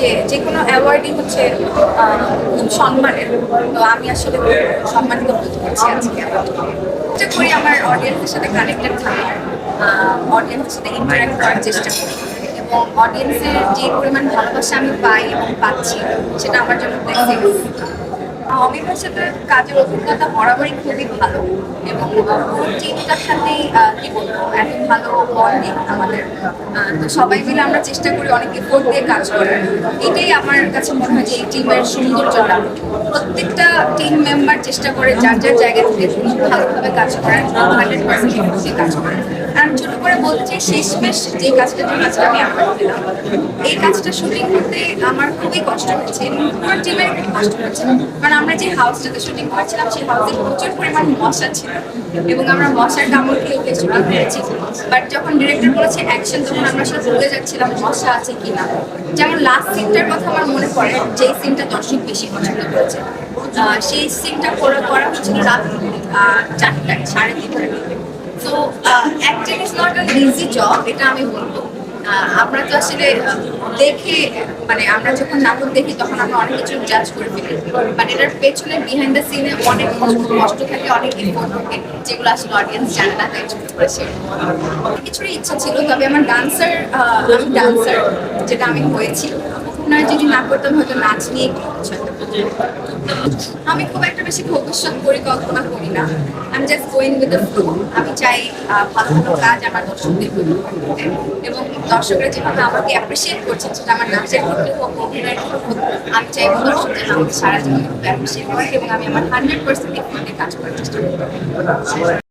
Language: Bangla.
যে যে কোনো অ্যাওয়ার্ডই হচ্ছে সম্মানের। তো আমি আসলে সম্মানিত বোধ করছি আজকে। চেষ্টা করি আমার অডিয়েন্সের সাথে কানেক্টেড থাকার অডিয়েন্সের সাথে ইন্টারাক্ট করার চেষ্টা করি। এবং অডিয়েন্সের যে পরিমাণ ভালোবাসা আমি পাই এবং পাচ্ছি, সেটা আমার জন্য অমিতার সাথে কাজের অভিজ্ঞতা বরাবরই খুবই ভালো এবং পুরো টিমটার সাথেই কি বলব, এত ভালো বন্ডিং আমাদের তো সবাই মিলে আমরা চেষ্টা করি অনেক এফোর্ট দিয়ে কাজ করার। এটাই আমার কাছে মনে হয় যে এই টিমের সৌন্দর্যটা। প্রত্যেকটা টিম মেম্বার চেষ্টা করে যার যার জায়গা থেকে ভালোভাবে কাজ করার হান্ড্রেড পার্সেন্ট কাজ করার আর ছোট করে চাই, শেষমেশ যে কাজটার জন্য আজকে আমি আবার দিলাম এই কাজটা শুটিং করতে আমার খুবই কষ্ট এবং পুরো টিমের কষ্ট হচ্ছে কারণ আমরা যে হাউসটাতে শুটিং করছিলাম, সেই হাউসে প্রচুর পরিমাণ মশা ছিল এবং আমরা মশার কামড় খেয়ে খেয়ে শুটিং করেছি। বাট যখন ডিরেক্টর বলেছে অ্যাকশন তখন আমরা আসলে ভুলে যাচ্ছিলাম, মশা আছে কিনা? যেমন লাস্ট সিনটার কথা আমার মনে পড়ে যে সিনটা দর্শক বেশি পছন্দ করেছে। সেই সিনটা করে করা হচ্ছিল রাত চারটায়, সাড়ে তিনটার দিকে তো acting is not an easy job এটা আমি বলব। আমরা তো আসলে দেখে মানে আমরা যখন নাটক দেখি, তখন আমরা অনেক কিছু জাজ করে ফেলি বাট এটার পেছনে বিহাইন্ড দ্য সিনে অনেক কষ্ট থাকে, অনেক ইম্পর্ট থাকে, যেগুলো আসলে অডিয়েন্স জানে না, তাই ছোট করে share করা। অনেক কিছুরই ইচ্ছা ছিল, তবে আমার ডান্সার আমি ডান্সার যেটা আমি হয়েছি অভিনয় যদি না করতাম হয়তো নাচ নিয়ে আমি খুব একটা বেশি ভবিষ্যৎ পরিকল্পনা করি না। আমি just going with the flow আমি চাই ভালো ভালো কাজ আমার দর্শকদের করতে এবং দর্শকরা যেভাবে আমাকে অ্যাপ্রিসিয়েট করছেন, সেটা আমার নাচের ক্ষেত্রে হোক, অভিনয়ের ক্ষেত্রে হোক, আমি চাই দর্শক যেন আমাকে সারা জীবন খুব অ্যাপ্রিসিয়েট করে এবং আমি আমার হান্ড্রেড পার্সেন্ট কাজ করার চেষ্টা করব।